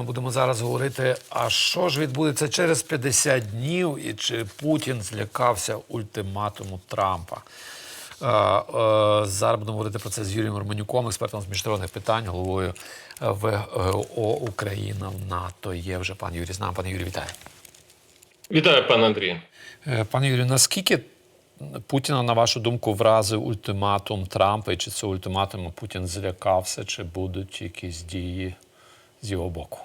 Ми будемо зараз говорити, а що ж відбудеться через 50 днів, і чи Путін злякався ультиматуму Трампа? Е, е, зараз будемо говорити про це з Юрієм Романюком, експертом з міжнародних питань, головою ВГО Україна в НАТО. Є вже пан Юрій з нами. Пане Юрій, вітаю. Вітаю, пане Андрію. Е, Пане Юрію, наскільки Путіна, на вашу думку, вразив ультиматум Трампа, і чи це ультиматум Путін злякався, чи будуть якісь дії з його боку?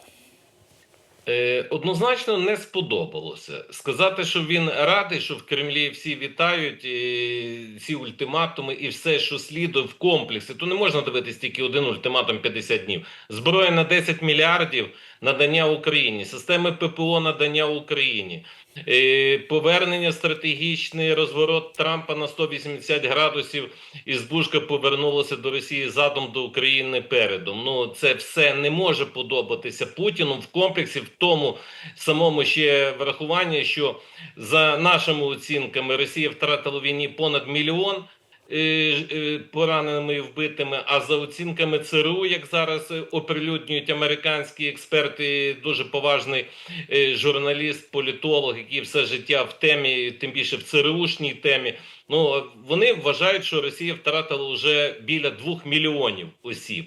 Е, однозначно не сподобалося сказати, що він радий, що в Кремлі всі вітають і ці ультиматуми і все, що слідує в комплексі. То не можна дивитись тільки один ультиматум 50 днів. Зброя на 10 мільярдів надання Україні, системи ППО надання Україні. е, Повернення стратегічний розворот Трампа на 180 градусів і збушка повернулася до Росії задом до України передом. Ну це все не може подобатися Путіну в комплексі, в тому самому ще врахуванні, що за нашими оцінками Росія втратила війні понад мільйон. Пораненими і вбитими, а за оцінками ЦРУ, як зараз е, оприлюднюють американські експерти, дуже поважний е, журналіст, політолог, який все життя в темі, тим більше в ЦРУшній темі. Ну вони вважають, що Росія втратила вже біля двох мільйонів осіб.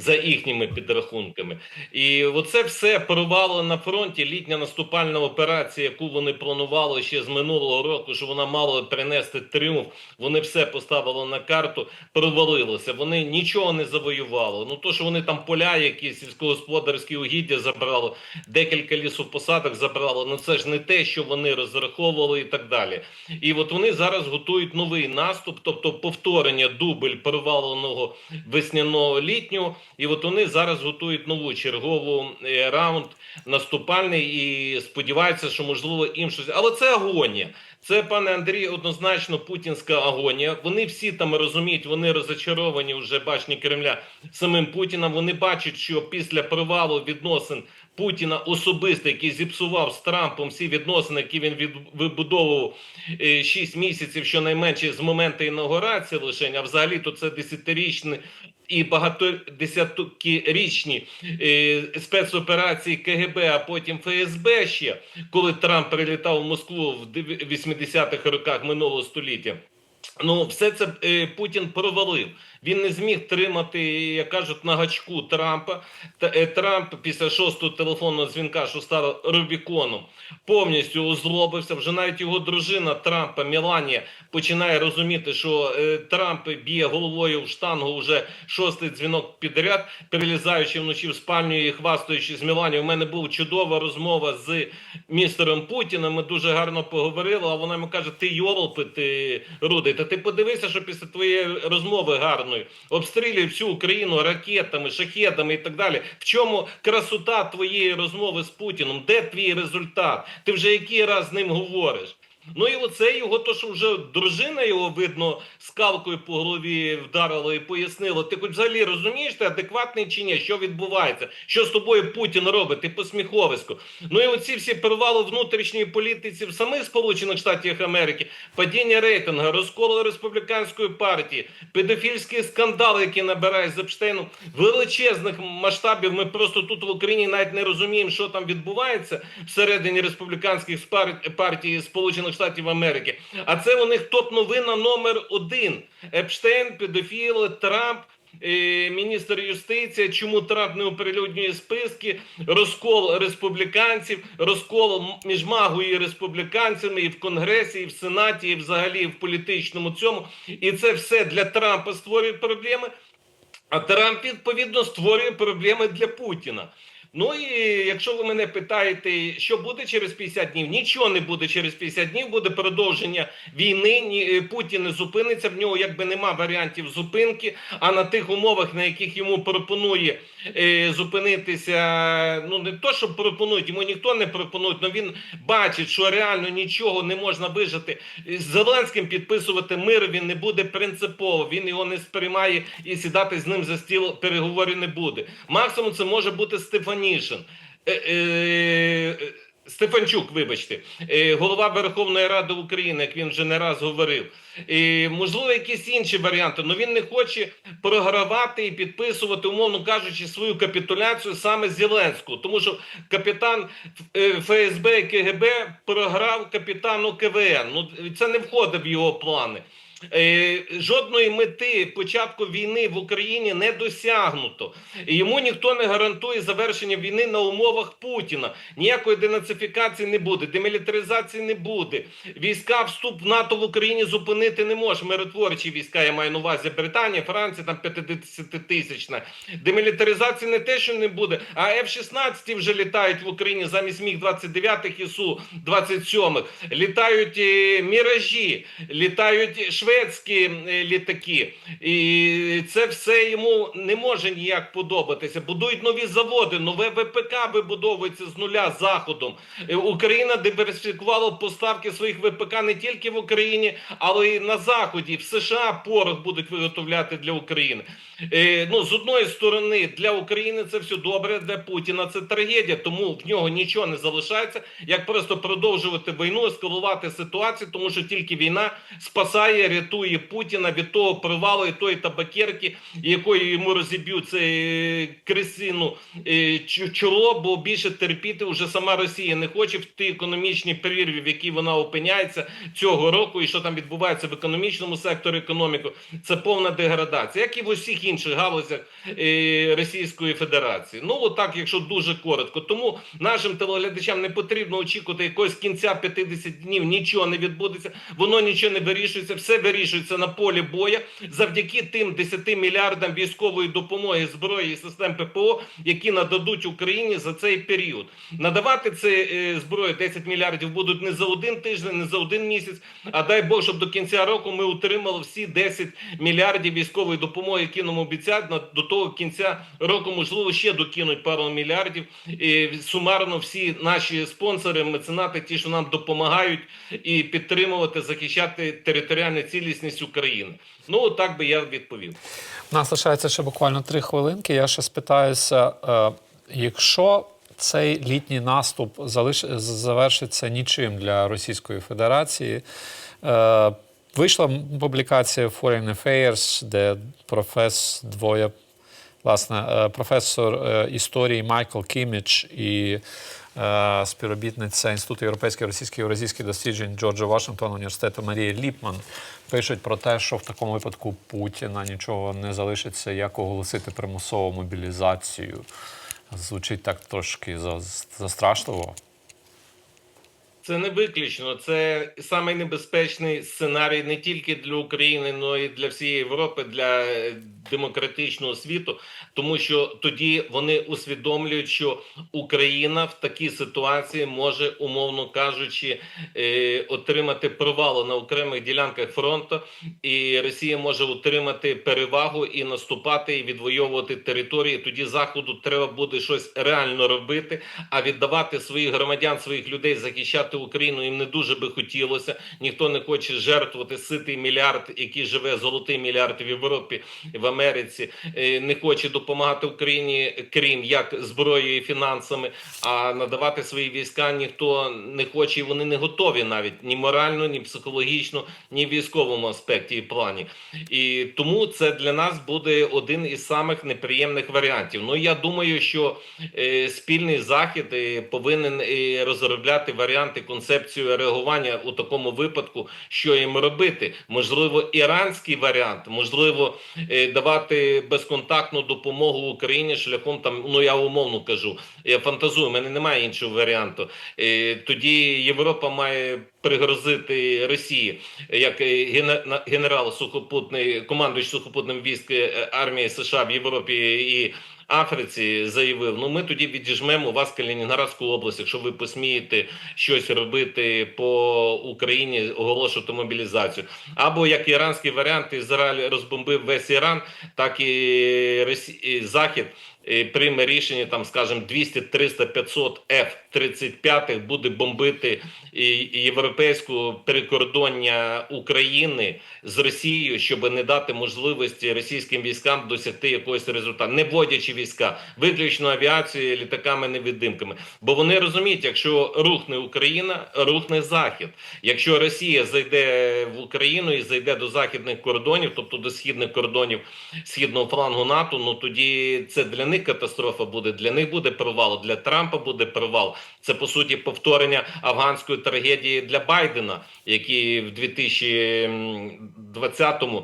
За їхніми підрахунками, і оце все порвало на фронті. Літня наступальна операція, яку вони планували ще з минулого року, що вона мала принести тріумф. Вони все поставили на карту, провалилося. Вони нічого не завоювали. Ну то, що вони там поля, якісь сільськогосподарські угіддя забрали, декілька лісопосадок забрали. Ну це ж не те, що вони розраховували, і так далі. І от вони зараз готують новий наступ, тобто повторення дубль проваленого весняного літнього. І от вони зараз готують нову чергову е, раунд наступальний і сподіваються, що можливо їм щось. Але це агонія. Це, пане Андрій, однозначно путінська агонія. Вони всі там розуміють, вони розочаровані вже башні Кремля самим Путіним. Вони бачать, що після провалу відносин Путіна особисто, який зіпсував з Трампом всі відносини, які він від, вибудовував е, 6 місяців, щонайменше з моменту інаугурації лише, а взагалі то це десятирічний і багаторічні е, спецоперації КГБ, а потім ФСБ ще, коли Трамп прилітав в Москву в дев- 80-х роках минулого століття. Ну, все це е, Путін провалив. Він не зміг тримати, як кажуть, на гачку Трампа. Е, Трамп після шостого телефонного дзвінка, що став Рубіконом, повністю озлобився. Вже навіть його дружина Трампа Меланія починає розуміти, що е, Трамп б'є головою в штангу вже шостий дзвінок підряд, перелізаючи вночі в спальню і хвастаючи з Меланією. У мене була чудова розмова з містером Путіним. Ми дуже гарно поговорили. А вона йому каже: Ти йолопи, ти рудий. Та ти подивися, що після твоєї розмови гарної обстрілює всю Україну ракетами, шахедами і так далі. В чому красота твоєї розмови з Путіном? Де твій результат? Ти вже який раз з ним говориш? Ну і оце його, то що вже дружина його видно скалкою по голові вдарила і пояснила. Ти хоч взагалі розумієш, ти адекватний чи ні? Що відбувається? Що з тобою Путін робить? Ти посміховисько. Ну і оці всі провали внутрішньої політиці в самих Сполучених Штатах Америки, падіння рейтингу, розкол республіканської партії, педофільський скандал, який набирає з Епштейном, величезних масштабів. Ми просто тут в Україні навіть не розуміємо, що там відбувається всередині республіканських партій Сполучених Штатів Америки. А це у них топ новина номер один: Епштейн, педофіли, Трамп. е, Міністр юстиції, чому Трамп не оприлюднює списки, розкол республіканців, розкол між магою і республіканцями і в Конгресі, і в Сенаті, і взагалі в політичному цьому. І це все для Трампа створює проблеми. А Трамп відповідно створює проблеми для Путіна. Ну і якщо ви мене питаєте, що буде через 50 днів, нічого не буде через 50 днів, буде продовження війни. Ні, е, Путін не зупиниться. В нього якби нема варіантів зупинки. А на тих умовах, на яких йому пропонує е, зупинитися, ну не то, що пропонують, йому ніхто не пропонує, але він бачить, що реально нічого не можна вижити. З Зеленським підписувати мир він не буде принципово. Він його не сприймає і сідати з ним за стіл переговорів не буде. Максимум це може бути Стефанішин. Е, е, Стефанчук, вибачте, е, голова Верховної Ради України, як він вже не раз говорив. Можливо, якісь інші варіанти, але він не хоче програвати і підписувати, умовно кажучи, свою капітуляцію саме Зеленського, тому що капітан ФСБ і КГБ програв капітану КВН. Ну це не входить в його плани. Е, жодної мети початку війни в Україні не досягнуто. Йому ніхто не гарантує завершення війни на умовах Путіна. Ніякої денацифікації не буде, демілітаризації не буде. Війська вступ в НАТО в Україні зупинити не може. Миротворчі війська, я маю на увазі Британія, Франція, там 50 тисячна. Демілітаризації не те, що не буде, а F-16 вже літають в Україні замість міг 29 і Су 27 Літають е, міражі, літають шведські е, літаки. І це все йому не може ніяк подобатися. Будують нові заводи, нове ВПК вибудовується з нуля заходом. Е, Україна диверсифікувала поставки своїх ВПК не тільки в Україні, але й на заході. В США порох будуть виготовляти для України. Е, ну з одної сторони для України це все добре, для Путіна це трагедія, тому в нього нічого не залишається, як просто продовжувати війну, ескалувати ситуацію, тому що тільки війна спасає, рятує Путіна від того провалу і тої табакерки, якою йому розіб'ють е, крисину е, чоло, бо більше терпіти вже сама Росія не хоче в тій економічній прірві, в якій вона опиняється цього року, і що там відбувається в економічному секторі економіки, це повна деградація, як і в усіх інших галузях е, Російської Федерації. Ну отак, якщо дуже коротко. Тому нашим телеглядачам не потрібно очікувати якогось кінця 50 днів. Нічого не відбудеться, воно нічого не вирішується. Все вирішується на полі боя завдяки тим 10 мільярдам військової допомоги зброї і систем ППО, які нададуть Україні за цей період. Надавати це е, зброю 10 мільярдів будуть не за один тиждень, не за один місяць. А дай Бог, щоб до кінця року ми отримали всі 10 мільярдів військової допомоги, які нам обіцяють. До того кінця року, можливо, ще докинуть пару мільярдів. І сумарно всі наші спонсори, меценати, ті, що нам допомагають і підтримувати, захищати територіальну цілісність України. Ну так би я відповів. У нас лишається ще буквально три хвилинки. Я ще спитаюся, е, якщо цей літній наступ залиш... завершиться нічим для Російської Федерації. е, Вийшла публікація Foreign Affairs, де профес двоє, власне, е, професор е, історії Майкл Кіміч і е, співробітниця Інституту європейських російських і євразійських досліджень Джорджа Вашингтона університету Марія Ліпман пишуть про те, що в такому випадку Путіна нічого не залишиться, як оголосити примусову мобілізацію. Звучить так трошки за- застрашливо. Це не виключно. Це самий небезпечний сценарій не тільки для України, але й для всієї Європи, для е, демократичного світу, тому що тоді вони усвідомлюють, що Україна в такій ситуації може, умовно кажучи, е, отримати провалу на окремих ділянках фронту, і Росія може отримати перевагу і наступати, і відвоювати території. Тоді заходу треба буде щось реально робити, а віддавати своїх громадян, своїх людей захищати Україну їм не дуже би хотілося. Ніхто не хоче жертвувати ситий мільярд, який живе золотий мільярд в Європі, в Америці. е, Не хоче допомагати Україні, крім як зброєю і фінансами. А надавати свої війська ніхто не хоче, і вони не готові навіть ні морально, ні психологічно, ні в військовому аспекті і плані. І тому це для нас буде один із самих неприємних варіантів. Ну я думаю, що е, спільний захід е, повинен розробляти варіанти, концепцію реагування у такому випадку, що їм робити. Можливо, іранський варіант, можливо, е, давати безконтактну допомогу Україні шляхом там. Ну я умовно кажу, я фантазую, в мене немає іншого варіанту. Е, Тоді Європа має пригрозити Росії як е, генерал сухопутний командуючий сухопутним військ армії США в Європі і Африці заявив: ну ми тоді відіжмемо вас Калінінградську область, якщо ви посмієте щось робити по Україні, оголошувати мобілізацію. Або як іранський варіант, Ізраїль розбомбив весь Іран, так і. Захід прийме рішення, там, скажімо, 200, 300, 500 F-35 буде бомбити європейську перекордоння України з Росією, щоб не дати можливості російським військам досягти якогось результату, не вводячи війська, виключно авіацією, літаками, невидимками. Бо вони розуміють, якщо рухне Україна, рухне Захід. Якщо Росія зайде в Україну і зайде до західних кордонів, тобто до східних кордонів східного флангу НАТО, ну тоді це для них катастрофа буде. Для них буде провал. Для Трампа буде провал. Це по суті повторення афганської трагедії для Байдена, який в 2020-му е,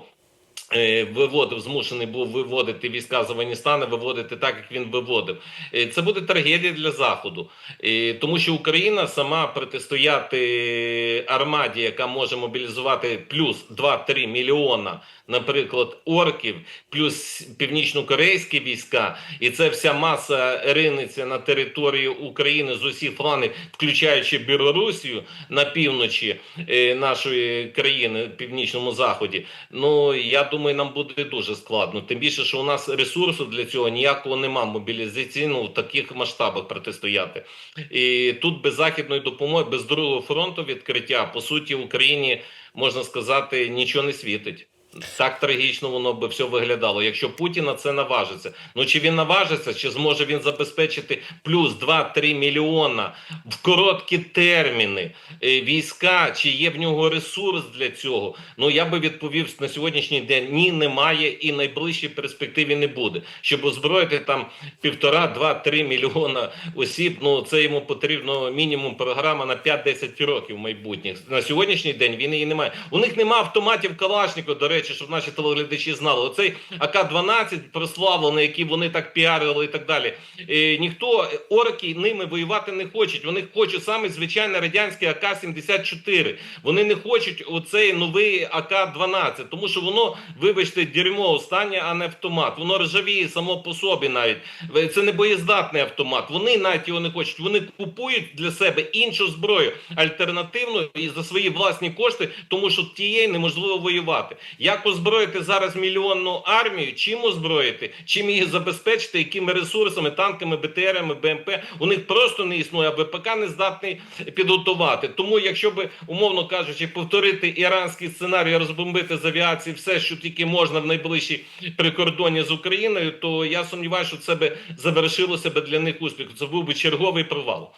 Виводив, змушений був виводити війська з Афганістану, виводити так, як він виводив. Е, Це буде трагедія для Заходу, Е, тому що Україна сама протистояти армаді, яка може мобілізувати плюс 2-3 мільйона, наприклад, орків, плюс північно-корейські війська, і це вся маса ринеться на територію України з усіх флангів, включаючи Білорусію на півночі е, нашої країни, північному заході. Ну я думаю, нам буде дуже складно. Тим більше, що у нас ресурсу для цього ніякого нема мобілізаційно в таких масштабах протистояти. І тут без західної допомоги, без другого фронту відкриття, по суті, в Україні можна сказати, нічого не світить. Так трагічно воно би все виглядало. Якщо Путін на це наважиться. Ну чи він наважиться, чи зможе він забезпечити плюс 2-3 мільйона в короткі терміни е, війська, чи є в нього ресурс для цього? Ну я би відповів на сьогоднішній день: ні, немає і найближчій перспективі не буде. Щоб озброїти там півтора, два-три мільйона осіб. Ну це йому потрібно мінімум програма на 5-10 років майбутніх. На сьогоднішній день він її немає. У них немає автоматів Калашникова, до речі, щоб наші телеглядачі знали. Оцей АК-12 прославлений, який вони так піарили і так далі. Е, ніхто орки ними воювати не хочуть. Вони хочуть саме звичайний радянський АК-74. Вони не хочуть оцей новий АК-12, тому що воно, вибачте, дерьмо останнє, а не автомат. Воно ржавіє само по собі навіть. Е, Це не боєздатний автомат. Вони навіть його не хочуть. Вони купують для себе іншу зброю альтернативну і за свої власні кошти, тому що тієї неможливо воювати. Як озброїти зараз мільйонну армію? Чим озброїти? Чим її забезпечити? Якими ресурсами, танками, БТРами, БМП? У них просто не існує, а ВПК не здатний підготувати. Тому, якщо би, умовно кажучи, повторити іранський сценарій, розбомбити з авіації все, що тільки можна в найближчій прикордонні з Україною, то я сумніваюся, що це би завершилося би для них успіхом. Це був би черговий провал.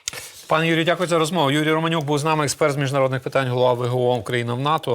Пане Юрію, дякую за розмову. Юрій Романюк був з нами, експерт з міжнародних питань, голова ВГО Україна в НАТО.